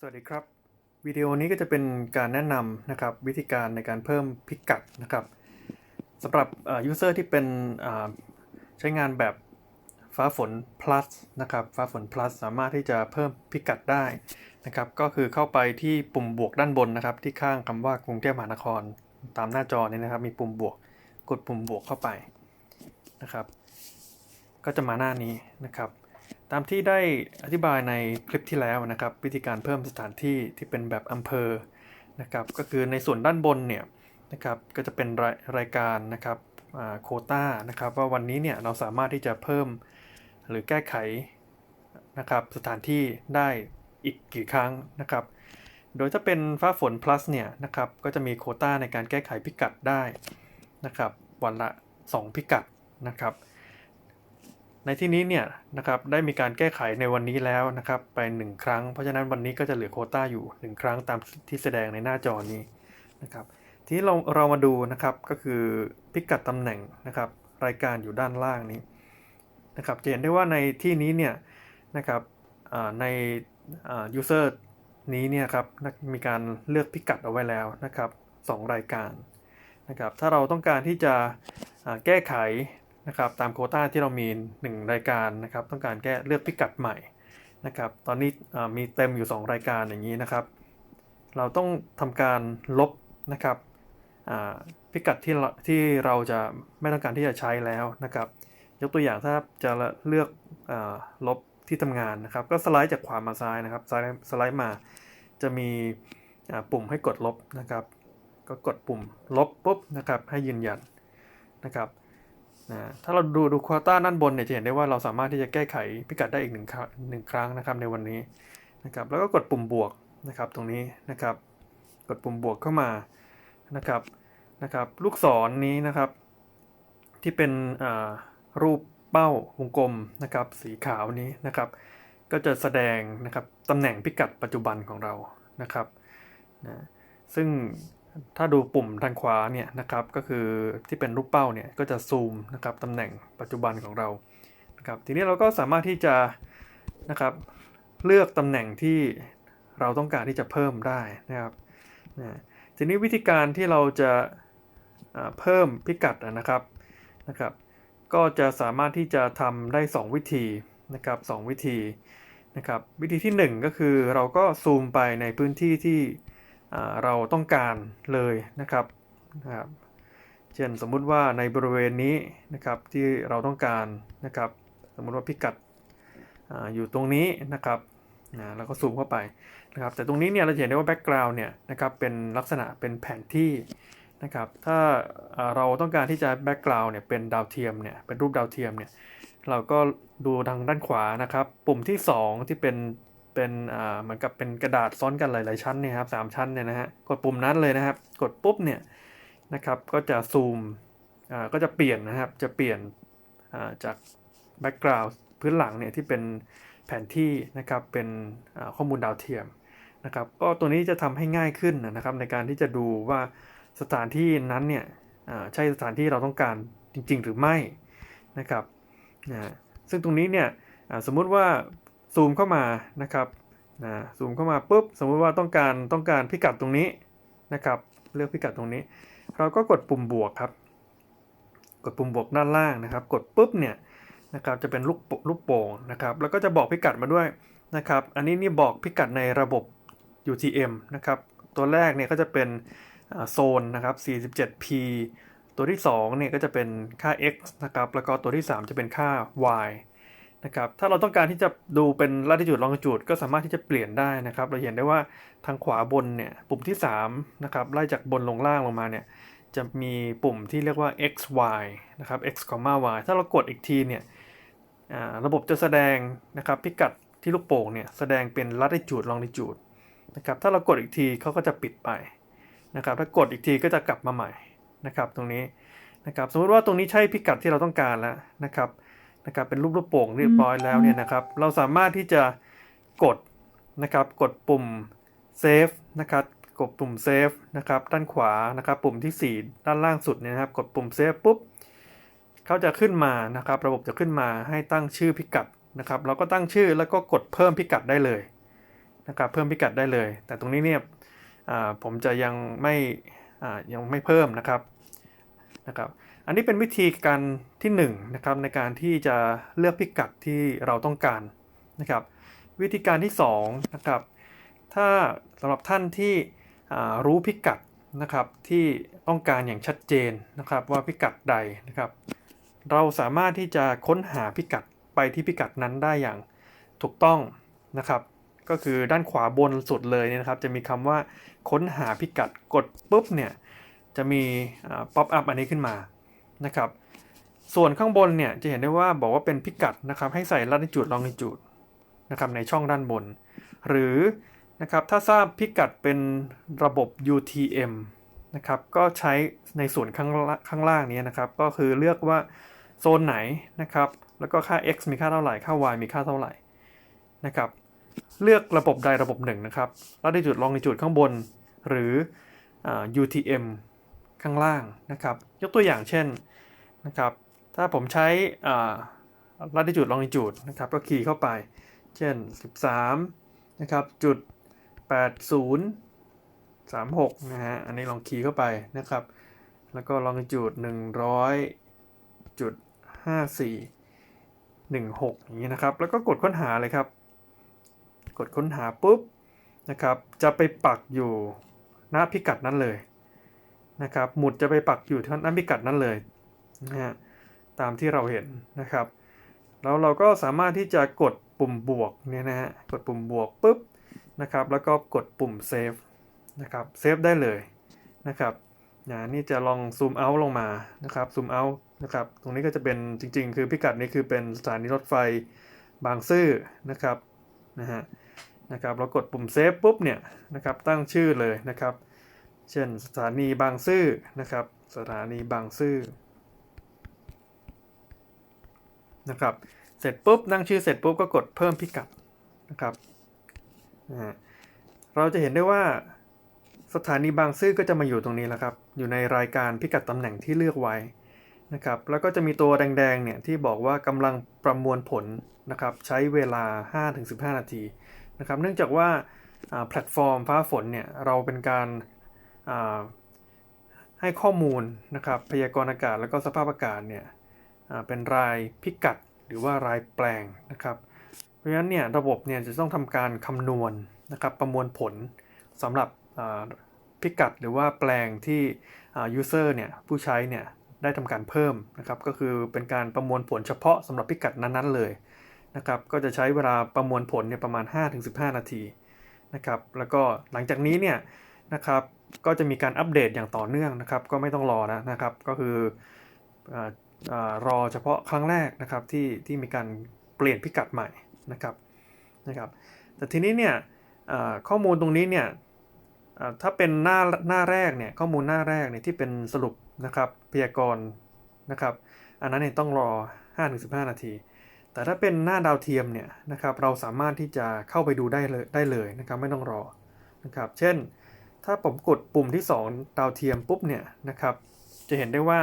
สวัสดีครับ วิดีโอนี้ก็จะเป็นการแนะนำนะครับวิธีการในการเพิ่มพิกัดนะครับสำหรับยูเซอร์ที่เป็นอ่าใช้งานแบบฟ้าฝน plus นะครับฟ้าฝน plus สามารถที่จะเพิ่มพิกัดได้นะครับ ก็คือเข้าไปที่ปุ่มบวกด้านบนนะครับ ที่ข้างคำว่ากรุงเทพมหานคร ตามหน้าจอนี้นะครับ มีปุ่มบวกกดปุ่มบวกเข้าไปนะครับ ก็จะมาหน้านี้นะครับ ตามที่ได้อธิบายในคลิปที่แล้วนะครับ วิธีการเพิ่มสถานที่ที่เป็นแบบอำเภอนะครับก็คือในส่วนด้านบนเนี่ยนะครับก็จะเป็นรายรายการนะครับโคต้านะครับว่าวันนี้เนี่ยเราสามารถที่จะเพิ่มหรือแก้ไขนะครับสถานที่ได้อีกกี่ครั้งนะครับ โดยถ้าเป็นฟ้าฝน plus เนี่ยนะครับก็จะมีโคต้าในการแก้ไขพิกัดได้นะครับวันละ 2 พิกัดนะครับ ในที่นี้เนี่ยนะครับได้มีการแก้ไขในวันนี้แล้วนะครับไป 1 ครั้ง เพราะฉะนั้นวันนี้ก็จะเหลือโคต้าอยู่ 1 ครั้งตามที่แสดงในหน้าจอนี้นะครับทีนี้เราเรามาดูนะครับก็คือพิกัดตำแหน่งนะครับรายการอยู่ด้านล่างนี้นะครับจะเห็นได้ว่าในที่นี้เนี่ยนะครับใน user นี้เนี่ยครับมีการเลือกพิกัดเอาไว้แล้วนะครับสองรายการนะครับถ้าเราต้องการที่จะแก้ไข นะครับตามโคต้าที่เรามี 1 รายการนะครับต้องการแก้เลือกพิกัดใหม่นะครับตอนนี้มีเต็มอยู่ 2 รายการอย่างนี้นะครับ เราต้องทำการลบนะครับพิกัดที่เราที่เราจะไม่ต้องการที่จะใช้แล้วนะครับ ยกตัวอย่างถ้าจะเลือกอลบที่ทำงานนะครับ ก็สไลด์จากขวามาซ้ายนะครับสไลด์สไลด์มาจะมีปุ่มให้กดลบนะครับ ก็กดปุ่มลบปุ๊บนะครับให้ยืนยันนะครับ นะถ้าเราดูดูควอต้าด้านบนเนี่ยจะเห็นได้ว่าเราสามารถที่จะแก้ไขพิกัดได้อีกหนึ่งครั้งหนึ่งครั้งนะครับในวันนี้นะครับแล้วก็กดปุ่มบวกนะครับตรงนี้นะครับ กดปุ่มบวกเข้ามานะครับนะครับ ลูกศรนนี้นะครับ ที่เป็นรูปเป้าวงกลมนะครับ สีขาวนี้นะครับ ก็จะแสดงนะครับตำแหน่งพิกัดปัจจุบันของเรานะครับนะซึ่ง ถ้าดูปุ่มทางขวาเนี่ยนะครับก็คือที่เป็นรูปเป้าเนี่ยก็จะซูมนะครับตำแหน่งปัจจุบันของเรานะครับทีนี้เราก็สามารถที่จะนะครับเลือกตำแหน่งที่เราต้องการที่จะเพิ่มได้นะครับนะทีนี้วิธีการที่เราจะเพิ่มพิกัดนะครับนะครับ ก็จะสามารถที่จะทำได้ 2 วิธีนะครับสวิธีนะครับ วิธีที่ 1 ก็คือเราก็ซูมไปในพื้นที่ที่ เราต้องการเลยนะครับนะครับเช่นสมมุติว่าในบริเวณนี้นะครับที่เราต้องการนะครับสมมุติว่าพิกัดออยู่ตรงนี้นะครับนะแล้วก็ซูมเข้าไปนะครับแต่ตรงนี้เนี่ยเราเห็นได้ว่าแบ็กกราวน์เนี่ยนะครับเป็นลักษณะเป็นแผนที่นะครับถ้าอ่าเราต้องการที่จะแบ็กกราวน์เนี่ยเป็นดาวเทียมเนี่ยเป็นรูปดาวเทียมเนี่ยเราก็ดูทางด้านขวานะครับ ปุ่มที่ 2 ที่เป็น เป็นเหมือนกับเป็นกระดาษซ้อนกันหลาย ๆ ชั้นเนี่ยครับสามชั้นเนี่ยนะฮะกดปุ่มนั้นเลยนะครับ กดปุ๊บเนี่ยนะครับก็จะซูมก็จะเปลี่ยนนะครับจะเปลี่ยนาจากแบ็กกราวน์พื้นหลังเนี่ยที่เป็นแผนที่นะครับเป็นข้อมูลดาวเทียมนะครับก็ตัวนี้จะทำให้ง่ายขึ้นนะครับในการที่จะดูว่าสถานที่นั้นเนี่ยใช่สถานที่เราต้องการจริง ๆ หรือไม่นะครับนะซึ่งตรงนี้เนี่ยสมมุติว่า ซูมเข้ามานะครับนะซูมเข้ามาปุ๊บสมมุติว่าต้องการต้องการพิกัดตรงนี้นะครับเลือกพิกัดตรงนี้ เราก็กดปุ่มบวกครับ กดปุ่มบวกด้านล่างนะครับ กดปุ๊บเนี่ยนะครับจะเป็นลูกโป่งลูกโป่งนะครับแล้วก็จะบอกพิกัดมาด้วยนะครับ อันนี้นี่บอกพิกัดในระบบ UTM นะครับตัวแรกเนี่ยก็จะเป็นโซนนะครับ 47p ตัวที่2เนี่ยก็จะเป็นค่า x นะครับแล้วก็ตัวที่ 3 จะเป็นค่า y นะครับถ้าเราต้องการที่จะดูเป็น latitude longitude ก็สามารถที่จะเปลี่ยนได้นะครับ เราเห็นได้ว่าทางขวาบนเนี่ยปุ่มที่3นะครับไล่จากบนลงล่างลงมาเนี่ยจะมีปุ่มที่เรียกว่า x y นะครับ x y ถ้าเรากดอีกทีเนี่ยระบบจะแสดงนะครับพิกัดที่ลูกโป่งเนี่ยแสดงเป็น latitude longitude นะครับถ้าเรากดอีกทีเขาก็จะปิดไปนะครับถ้ากดอีกทีก็จะกลับมาใหม่นะครับตรงนี้นะครับสมมติว่าตรงนี้ใช่พิกัดที่เราต้องการแล้วนะครับ นะครับเป็นรูปลูกโป่งเรียบร้อยแล้วเนี่ยนะครับ เราสามารถที่จะกดนะครับกดปุ่ม save นะครับกดปุ่ม save นะครับด้านขวานะครับปุ่มที่ 4 ด้านล่างสุดเนี่ยนะครับ กดปุ่ม save ปุ๊บเขาจะขึ้นมานะครับ ระบบจะขึ้นมาให้ตั้งชื่อพิกัดนะครับ เราก็ตั้งชื่อแล้วก็กดเพิ่มพิกัดได้เลยนะครับเพิ่มพิกัดได้เลย แต่ตรงนี้เนี่ยอ่าผมจะยังไม่อ่ายังไม่เพิ่มนะครับนะครับ อันนี้เป็นวิธีการที่1นงนะครับในการที่จะเลือกพิกัดที่เราต้องการนะครับ วิธีการที่2นะครับถ้าสำหรับท่านที่รู้พิกัดนะครับที่ต้องการอย่างชัดเจนนะครับว่าพิกัดใดนะครับ เราสามารถที่จะค้นหาพิกัดไปที่พิกัดนั้นได้อย่างถูกต้องนะครับ ก็คือด้านขวาบนสุดเลยเนี่ยนะครับ จะมีคำว่าค้นหาพิกัดกดปุ๊บเนี่ยจะมีป๊อปอัพอันนี้ขึ้นมา นะครับ ส่วนข้างบนเนี่ยจะเห็นได้ว่าบอกว่าเป็นพิกัดนะครับให้ใส่ latitude longitude นะครับในช่องด้านบน หรือนะครับถ้าทราบพิกัดเป็นระบบ UTM นะครับก็ใช้ในส่วนข้างข้างล่างนี้นะครับ ก็คือเลือกว่าโซนไหนนะครับ แล้วก็ค่า x มีค่าเท่าไหร่ ค่า y มีค่าเท่าไหร่นะครับ เลือกระบบใดระบบหนึ่งนะครับ latitude longitude ข้างบน หรืออ UTM ข้างล่างนะครับ ยกตัวอย่างเช่นนะครับ ถ้าผมใช้อ่า latitude longitude นะครับก็คีย์เข้าไป เช่น 13นะครับจุด80 36นะฮะอันนี้ลองคีย์เข้าไปนะครับ แล้วก็ longitude 100จุด54 16 อย่างนี้นะครับ แล้วก็กดค้นหาเลยครับ กดค้นหาปุ๊บนะครับ จะไปปักอยู่หน้าพิกัดนั้นเลย นะครับหมุดจะไปปักอยู่ที่หน้าพิกัดนั้นเลยนะฮะตามที่เราเห็นนะครับ แล้วเราก็สามารถที่จะกดปุ่มบวกเนี่ยนะฮะกดปุ่มบวกปุ๊บนะครับแล้วก็กดปุ่มเซฟนะครับเซฟได้เลยนะครับนะนี่จะลองซูมเอาลงมานะครับซูมเอานะครับตรงนี้ก็จะเป็นจริง ๆ คือพิกัดนี้คือเป็นสถานีรถไฟบางซื่อนะครับนะฮะนะครับเรากดปุ่มเซฟปุ๊บเนี่ยนะครับตั้งชื่อเลยนะครับ เช่นสถานีบางซื่อนะครับ สถานีบางซื่อนะครับ เสร็จปุ๊บนั่งชื่อเสร็จปุ๊บก็กดเพิ่มพิกัดนะครับ เราจะเห็นได้ว่าสถานีบางซื่อก็จะมาอยู่ตรงนี้แล้วครับ อยู่ในรายการพิกัดตำแหน่งที่เลือกไว้นะครับ แล้วก็จะมีตัวแดงๆเนี่ยที่บอกว่ากำลังประมวลผลนะครับ ใช้เวลา 5-15 นาทีนะครับ เนื่องจากว่าแพลตฟอร์มฟ้าฝนเนี่ยเราเป็นการ ให้ข้อมูลนะครับพยากรณ์อากาศแล้วก็สภาพอากาศเนี่ยเป็นรายพิกัดหรือว่ารายแปลงนะครับ เพราะฉะนั้นเนี่ยระบบเนี่ยจะต้องทำการคำนวณนะครับประมวลผลสำหรับพิกัดหรือว่าแปลงที่ user เนี่ยผู้ใช้เนี่ยได้ทำการเพิ่มนะครับก็คือเป็นการประมวลผลเฉพาะสำหรับพิกัดนั้นๆเลยนะครับก็จะใช้เวลาประมวลผลเนี่ยประมาณ 5-15 นาทีนะครับแล้วก็หลังจากนี้เนี่ยนะครับ ก็จะมีการอัปเดตอย่างต่อเนื่องนะครับ ก็ไม่ต้องรอนะนะครับ ก็คืออรอเฉพาะครั้งแรกนะครับที่ที่มีการเปลี่ยนพิกัดใหม่นะครับนะครับแต่ทีนี้เนี่ยข้อมูลตรงนี้เนี่ยถ้าเป็นหน้าหน้าแรกเนี่ยข้อมูลหน้าแรกเนี่ยที่เป็นสรุปนะครับพยากรณ์นะครับ อันนั้นเนี่ยต้องรอ 5-15 นาที แต่ถ้าเป็นหน้าดาวเทียมเนี่ยนะครับเราสามารถที่จะเข้าไปดูได้เลยได้เลยนะครับไม่ต้องรอนะครับเช่น ถ้าผมกดปุ่มที่ 2 ดาวเทียมปุ๊บเนี่ยนะครับ จะเห็นได้ว่า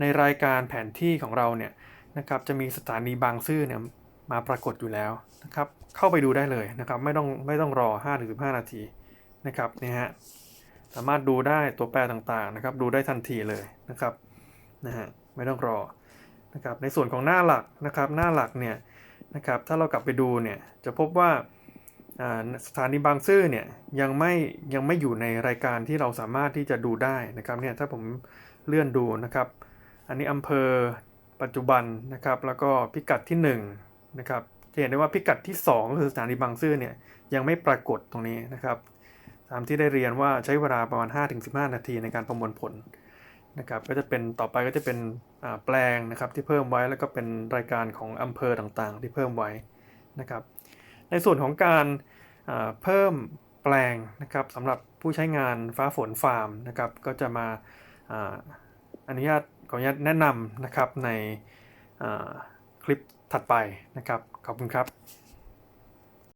ในรายการแผนที่ของเราเนี่ยนะครับจะมีสถานีบางซื่อเนี่ยมาปรากฏอยู่แล้วนะครับเข้าไปดูได้เลยนะครับไม่ต้องไม่ต้องรอ 5-15 นาทีนะครับนี่ฮะสามารถดูได้ตัวแปรต่างๆนะครับดูได้ทันทีเลยนะครับนะฮะไม่ต้องรอนะครับในส่วนของหน้าหลักนะครับหน้าหลักเนี่ยนะครับถ้าเรากลับไปดูเนี่ยจะพบว่า สถานีบางซื่อเนี่ยยังไม่ยังไม่อยู่ในรายการที่เราสามารถที่จะดูได้นะครับเนี่ยถ้าผมเลื่อนดูนะครับ อันนี้อำเภอปัจจุบันนะครับแล้วก็พิกัดที่1นะครับจะเห็นได้ว่าพิกัดที่2ก็คือสถานีบางซื่อเนี่ยยังไม่ปรากฏตรงนี้นะครับตามที่ได้เรียนว่าใช้เวลาประมาณ 5-15 นาทีในการประมวลผลนะครับก็จะเป็นต่อไปก็จะเป็นแปลงนะครับที่เพิ่มไว้แล้วก็เป็นรายการของอำเภอต่างๆ ที่เพิ่มไว้นะครับ ในส่วนของการเพิ่มแปลงนะครับสำหรับผู้ใช้งานฟ้าฝนฟาร์มนะครับก็จะมาอนุญาตขออนุญาตแนะนำนะครับในคลิปถัดไปนะครับ ขอบคุณครับ